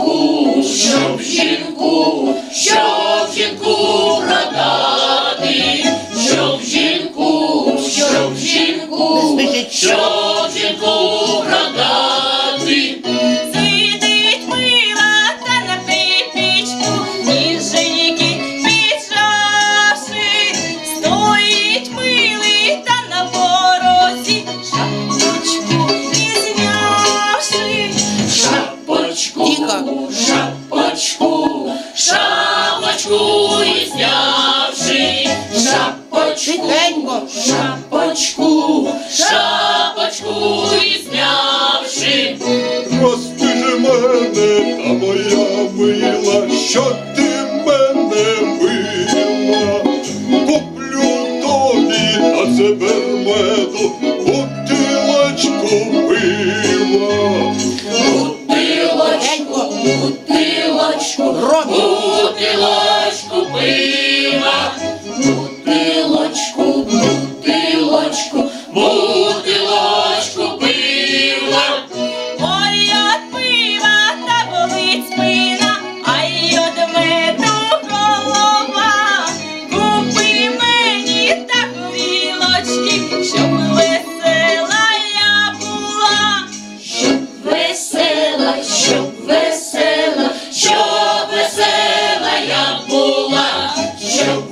жінку, щоб жінку, щоб жінку продати, щоб жінку, щоб жінку, щоб шапочку і знявши, шапочку, шапочку, шапочку і знявши. Прости мене, та моя мила, що ти мене била, куплю тобі на себе меду, бутилочку била. Бутилочку, бутилочку, робіть. we shake